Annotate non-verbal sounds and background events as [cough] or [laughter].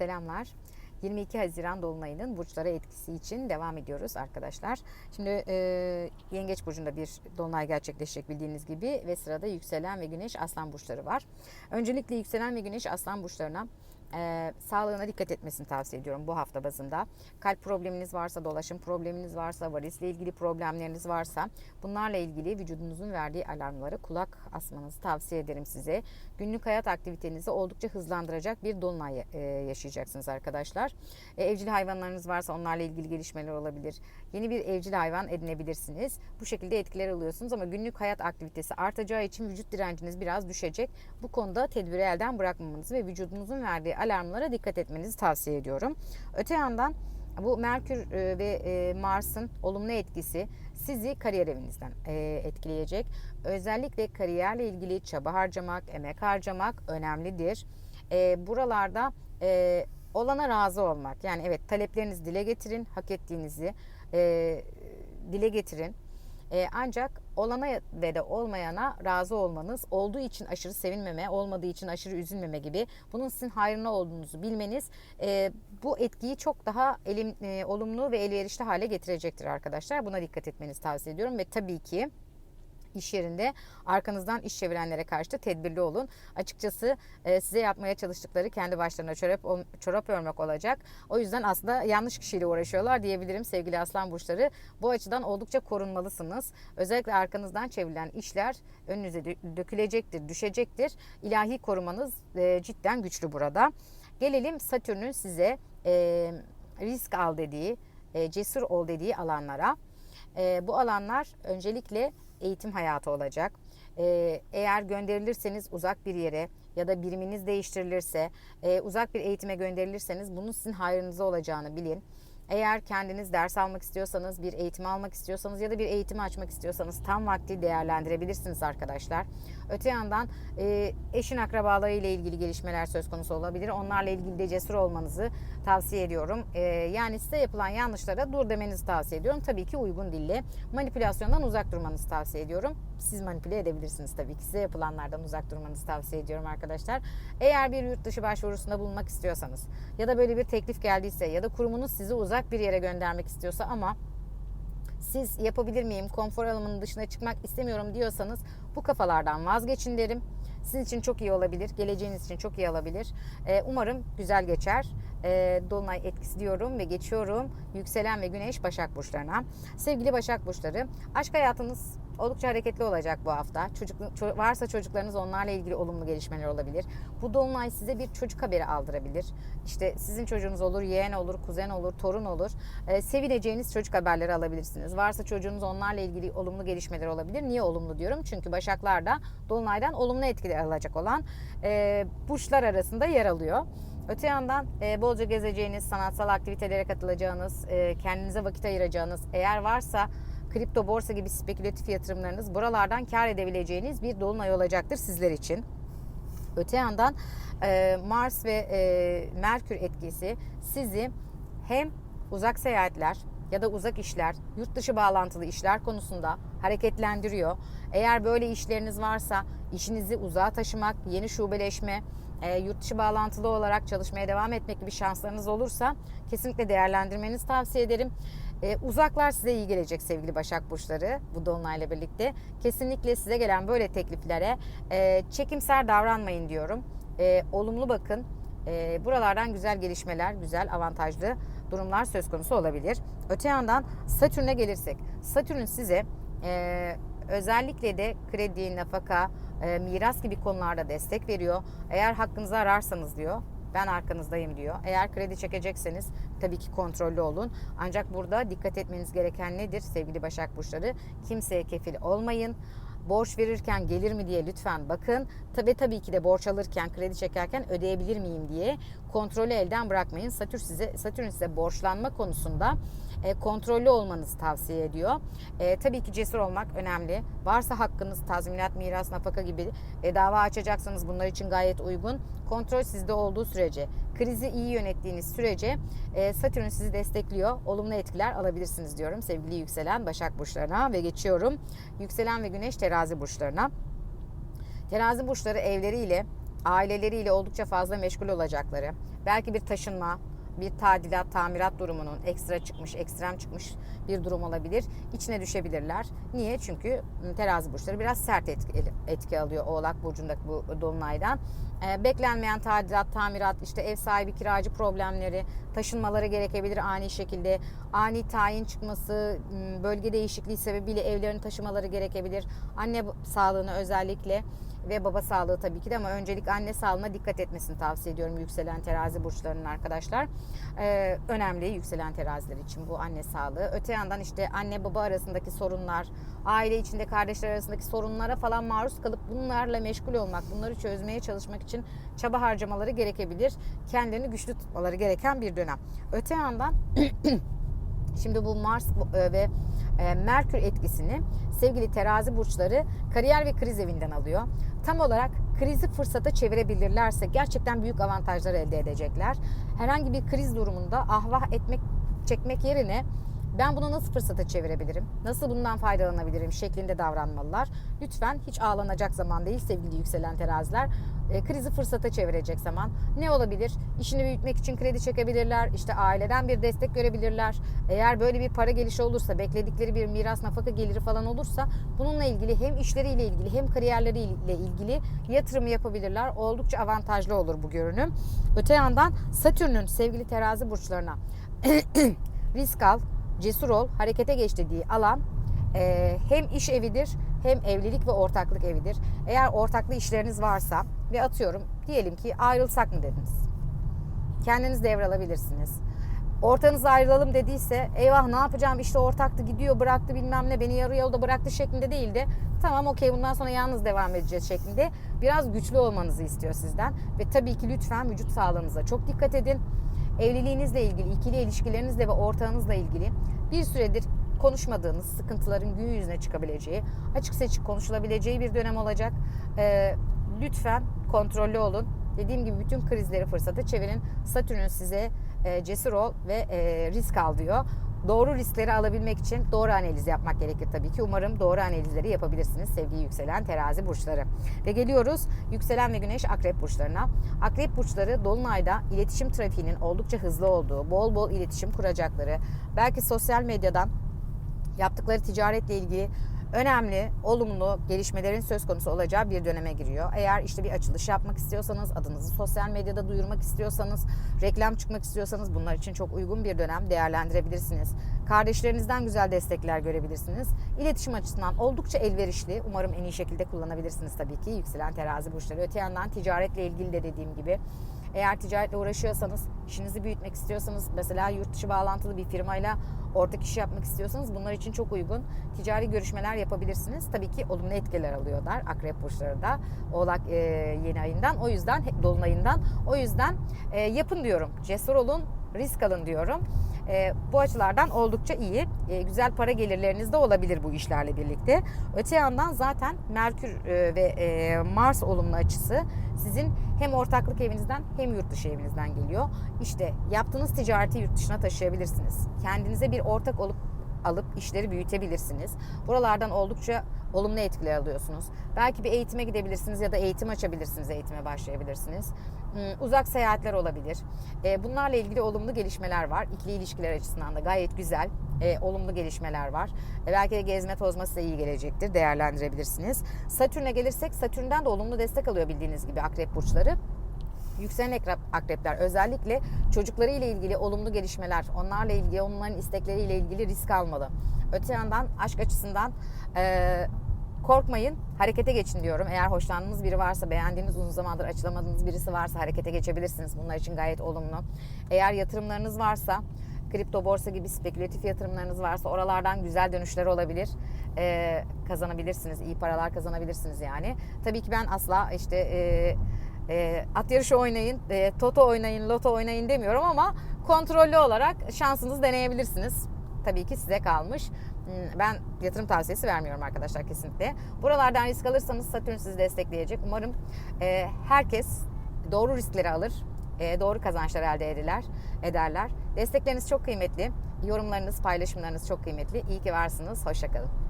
Selamlar. 22 Haziran Dolunay'ın burçlara etkisi için devam ediyoruz arkadaşlar. Şimdi e, Yengeç Burcu'nda bir Dolunay gerçekleşecek bildiğiniz gibi ve sırada Yükselen ve Güneş Aslan Burçları var. Öncelikle Yükselen ve Güneş Aslan Burçlarına e, sağlığına dikkat etmesini tavsiye ediyorum bu hafta bazında. Kalp probleminiz varsa, dolaşım probleminiz varsa, varisle ilgili problemleriniz varsa bunlarla ilgili vücudunuzun verdiği alarmları kulak asmanızı tavsiye ederim size. Günlük hayat aktivitenizi oldukça hızlandıracak bir dolunay e, yaşayacaksınız arkadaşlar. E, evcil hayvanlarınız varsa onlarla ilgili gelişmeler olabilir. Yeni bir evcil hayvan edinebilirsiniz. Bu şekilde etkiler alıyorsunuz ama günlük hayat aktivitesi artacağı için vücut direnciniz biraz düşecek. Bu konuda tedbiri elden bırakmamanızı ve vücudunuzun verdiği alarmlara dikkat etmenizi tavsiye ediyorum. Öte yandan bu Merkür e, ve e, Mars'ın olumlu etkisi sizi kariyer evinizden e, etkileyecek. Özellikle kariyerle ilgili çaba harcamak, emek harcamak önemlidir. Buralarda olana razı olmak. Yani evet taleplerinizi dile getirin, hak ettiğinizi dile getirin. Ancak olana ve de olmayana razı olmanız, olduğu için aşırı sevinmeme, olmadığı için aşırı üzülmeme gibi bunun sizin hayrına olduğunuzu bilmeniz e, bu etkiyi çok daha elim, e, olumlu ve elverişli hale getirecektir arkadaşlar. Buna dikkat etmenizi tavsiye ediyorum ve tabii ki iş yerinde arkanızdan iş çevirenlere karşı da tedbirli olun. Açıkçası e, size yapmaya çalıştıkları kendi başlarına çorap, çorap örmek olacak. O yüzden aslında yanlış kişiyle uğraşıyorlar diyebilirim sevgili aslan burçları. Bu açıdan oldukça korunmalısınız. Özellikle arkanızdan çevrilen işler önünüze dökülecektir, düşecektir. İlahi korumanız e, cidden güçlü burada. Gelelim Satürn'ün size e, risk al dediği, e, cesur ol dediği alanlara. E, bu alanlar öncelikle eğitim hayatı olacak. Ee, eğer gönderilirseniz uzak bir yere ya da biriminiz değiştirilirse, e, uzak bir eğitime gönderilirseniz bunun sizin hayrınıza olacağını bilin. Eğer kendiniz ders almak istiyorsanız, bir eğitim almak istiyorsanız ya da bir eğitimi açmak istiyorsanız tam vakti değerlendirebilirsiniz arkadaşlar. Öte yandan e, eşin akrabaları ile ilgili gelişmeler söz konusu olabilir. Onlarla ilgili de cesur olmanızı tavsiye ediyorum. E, yani size yapılan yanlışlara dur demenizi tavsiye ediyorum. Tabii ki uygun dille. Manipülasyondan uzak durmanızı tavsiye ediyorum. Siz manipüle edebilirsiniz tabii ki. Size yapılanlardan uzak durmanızı tavsiye ediyorum arkadaşlar. Eğer bir yurt dışı başvurusunda bulunmak istiyorsanız ya da böyle bir teklif geldiyse ya da kurumunuz sizi uzak bir yere göndermek istiyorsa ama siz yapabilir miyim, konfor alanının dışına çıkmak istemiyorum diyorsanız bu kafalardan vazgeçin derim. Sizin için çok iyi olabilir, geleceğiniz için çok iyi olabilir. Ee, umarım güzel geçer. Ee, Dolunay etkisi diyorum ve geçiyorum yükselen ve güneş Başak Burçlarına. Sevgili Başak Burçları, aşk hayatınız oldukça hareketli olacak bu hafta. Çocuk varsa çocuklarınız onlarla ilgili olumlu gelişmeler olabilir. Bu dolunay size bir çocuk haberi aldırabilir. İşte sizin çocuğunuz olur, yeğen olur, kuzen olur, torun olur. Ee, sevineceğiniz çocuk haberleri alabilirsiniz. Varsa çocuğunuz onlarla ilgili olumlu gelişmeler olabilir. Niye olumlu diyorum? Çünkü Başaklar da dolunaydan olumlu etkiler alacak olan e, burçlar arasında yer alıyor. Öte yandan e, bolca gezeceğiniz, sanatsal aktivitelere katılacağınız, e, kendinize vakit ayıracağınız, eğer varsa kripto borsa gibi spekülatif yatırımlarınız buralardan kar edebileceğiniz bir dolunay olacaktır sizler için. Öte yandan e, Mars ve e, Merkür etkisi sizi hem uzak seyahatler ya da uzak işler, yurt dışı bağlantılı işler konusunda hareketlendiriyor. Eğer böyle işleriniz varsa işinizi uzağa taşımak, yeni şubeleşme, e, yurt dışı bağlantılı olarak çalışmaya devam etmek gibi şanslarınız olursa kesinlikle değerlendirmenizi tavsiye ederim. E, uzaklar size iyi gelecek sevgili Başak Burçları bu Dolunay'la birlikte. Kesinlikle size gelen böyle tekliflere e, çekimser davranmayın diyorum. E, olumlu bakın. E, buralardan güzel gelişmeler, güzel avantajlı durumlar söz konusu olabilir. Öte yandan Satürn'e gelirsek. Satürn size e, özellikle de kredi, nafaka, e, miras gibi konularda destek veriyor. Eğer hakkınızı ararsanız diyor ben arkanızdayım diyor. Eğer kredi çekecekseniz tabii ki kontrollü olun. Ancak burada dikkat etmeniz gereken nedir sevgili Başak Burçları? Kimseye kefil olmayın. Borç verirken gelir mi diye lütfen bakın. Tabii tabii ki de borç alırken, kredi çekerken ödeyebilir miyim diye kontrolü elden bırakmayın. Satürn size Satürn size borçlanma konusunda e, kontrollü olmanızı tavsiye ediyor. E, tabii ki cesur olmak önemli. Varsa hakkınız tazminat, miras, nafaka gibi e, dava açacaksanız bunlar için gayet uygun. Kontrol sizde olduğu sürece, krizi iyi yönettiğiniz sürece e, Satürn sizi destekliyor. Olumlu etkiler alabilirsiniz diyorum sevgili yükselen Başak burçlarına ve geçiyorum. Yükselen ve Güneş terazi burçlarına. Terazi burçları evleriyle aileleriyle oldukça fazla meşgul olacakları, belki bir taşınma, bir tadilat, tamirat durumunun ekstra çıkmış, ekstrem çıkmış bir durum olabilir. İçine düşebilirler. Niye? Çünkü terazi burçları biraz sert etki, etki alıyor Oğlak Burcu'ndaki bu dolunaydan. Ee, beklenmeyen tadilat, tamirat, işte ev sahibi, kiracı problemleri, taşınmaları gerekebilir ani şekilde. Ani tayin çıkması, bölge değişikliği sebebiyle evlerini taşımaları gerekebilir. Anne sağlığını özellikle ve baba sağlığı tabii ki de ama öncelik anne sağlığına dikkat etmesini tavsiye ediyorum yükselen terazi burçlarının arkadaşlar. Ee, önemli yükselen teraziler için bu anne sağlığı. Öte yandan işte anne baba arasındaki sorunlar, aile içinde kardeşler arasındaki sorunlara falan maruz kalıp bunlarla meşgul olmak, bunları çözmeye çalışmak için çaba harcamaları gerekebilir. Kendilerini güçlü tutmaları gereken bir dönem. Öte yandan [clears throat] Şimdi bu Mars e, ve e, Merkür etkisini sevgili terazi burçları kariyer ve kriz evinden alıyor. Tam olarak krizi fırsata çevirebilirlerse gerçekten büyük avantajlar elde edecekler. Herhangi bir kriz durumunda ahvah etmek çekmek yerine ben bunu nasıl fırsata çevirebilirim? Nasıl bundan faydalanabilirim şeklinde davranmalılar. Lütfen hiç ağlanacak zaman değil sevgili yükselen teraziler. E, krizi fırsata çevirecek zaman ne olabilir? İşini büyütmek için kredi çekebilirler. İşte aileden bir destek görebilirler. Eğer böyle bir para gelişi olursa, bekledikleri bir miras nafaka geliri falan olursa bununla ilgili hem işleriyle ilgili hem kariyerleriyle ilgili yatırım yapabilirler. Oldukça avantajlı olur bu görünüm. Öte yandan Satürn'ün sevgili terazi burçlarına [clears throat] risk al, cesur ol, harekete geç dediği alan e, hem iş evidir hem evlilik ve ortaklık evidir. Eğer ortaklı işleriniz varsa ve atıyorum diyelim ki ayrılsak mı dediniz. Kendiniz devralabilirsiniz. Ortanız ayrılalım dediyse eyvah ne yapacağım işte ortaktı gidiyor bıraktı bilmem ne beni yarı yolda bıraktı şeklinde değil de tamam okey bundan sonra yalnız devam edeceğiz şeklinde biraz güçlü olmanızı istiyor sizden. Ve tabii ki lütfen vücut sağlığınıza çok dikkat edin. Evliliğinizle ilgili, ikili ilişkilerinizle ve ortağınızla ilgili bir süredir konuşmadığınız sıkıntıların gün yüzüne çıkabileceği, açık seçik konuşulabileceği bir dönem olacak. Ee, lütfen kontrollü olun. Dediğim gibi bütün krizleri fırsata çevirin. Satürn size e, cesur ol ve e, risk al diyor. Doğru riskleri alabilmek için doğru analiz yapmak gerekir tabii ki. Umarım doğru analizleri yapabilirsiniz sevgili yükselen terazi burçları. Ve geliyoruz yükselen ve güneş akrep burçlarına. Akrep burçları dolunayda iletişim trafiğinin oldukça hızlı olduğu, bol bol iletişim kuracakları, belki sosyal medyadan yaptıkları ticaretle ilgili önemli, olumlu gelişmelerin söz konusu olacağı bir döneme giriyor. Eğer işte bir açılış yapmak istiyorsanız, adınızı sosyal medyada duyurmak istiyorsanız, reklam çıkmak istiyorsanız bunlar için çok uygun bir dönem değerlendirebilirsiniz. Kardeşlerinizden güzel destekler görebilirsiniz. İletişim açısından oldukça elverişli. Umarım en iyi şekilde kullanabilirsiniz tabii ki yükselen terazi burçları. Öte yandan ticaretle ilgili de dediğim gibi eğer ticaretle uğraşıyorsanız, işinizi büyütmek istiyorsanız, mesela yurt dışı bağlantılı bir firmayla ortak iş yapmak istiyorsanız bunlar için çok uygun ticari görüşmeler yapabilirsiniz. Tabii ki olumlu etkiler alıyorlar akrep burçları da Oğlak e, yeni ayından. O yüzden dolunayından. O yüzden e, yapın diyorum. Cesur olun, risk alın diyorum. E, bu açılardan oldukça iyi. E, güzel para gelirleriniz de olabilir bu işlerle birlikte. Öte yandan zaten Merkür e, ve e, Mars olumlu açısı sizin hem ortaklık evinizden hem yurt dışı evinizden geliyor. İşte yaptığınız ticareti yurt dışına taşıyabilirsiniz. Kendinize bir ortak olup alıp işleri büyütebilirsiniz. Buralardan oldukça olumlu etkiler alıyorsunuz. Belki bir eğitime gidebilirsiniz ya da eğitim açabilirsiniz, eğitime başlayabilirsiniz. Hmm, uzak seyahatler olabilir. E, bunlarla ilgili olumlu gelişmeler var. İkili ilişkiler açısından da gayet güzel, e, olumlu gelişmeler var. E, belki de gezme tozma size iyi gelecektir, değerlendirebilirsiniz. Satürn'e gelirsek Satürn'den de olumlu destek alıyor bildiğiniz gibi akrep burçları yükselen akrepler özellikle çocukları ile ilgili olumlu gelişmeler, onlarla ilgili, onların istekleriyle ilgili risk almalı. Öte yandan aşk açısından e, korkmayın, harekete geçin diyorum. Eğer hoşlandığınız biri varsa, beğendiğiniz uzun zamandır açılamadığınız birisi varsa harekete geçebilirsiniz. Bunlar için gayet olumlu. Eğer yatırımlarınız varsa, kripto borsa gibi spekülatif yatırımlarınız varsa oralardan güzel dönüşler olabilir. Ee, kazanabilirsiniz, iyi paralar kazanabilirsiniz yani. Tabii ki ben asla işte e, e, at yarışı oynayın, e, toto oynayın, loto oynayın demiyorum ama kontrollü olarak şansınızı deneyebilirsiniz. Tabii ki size kalmış. Hmm, ben yatırım tavsiyesi vermiyorum arkadaşlar kesinlikle. Buralardan risk alırsanız Satürn sizi destekleyecek. Umarım e, herkes doğru riskleri alır, e, doğru kazançlar elde ederler, ederler. Destekleriniz çok kıymetli. Yorumlarınız, paylaşımlarınız çok kıymetli. İyi ki varsınız. Hoşçakalın.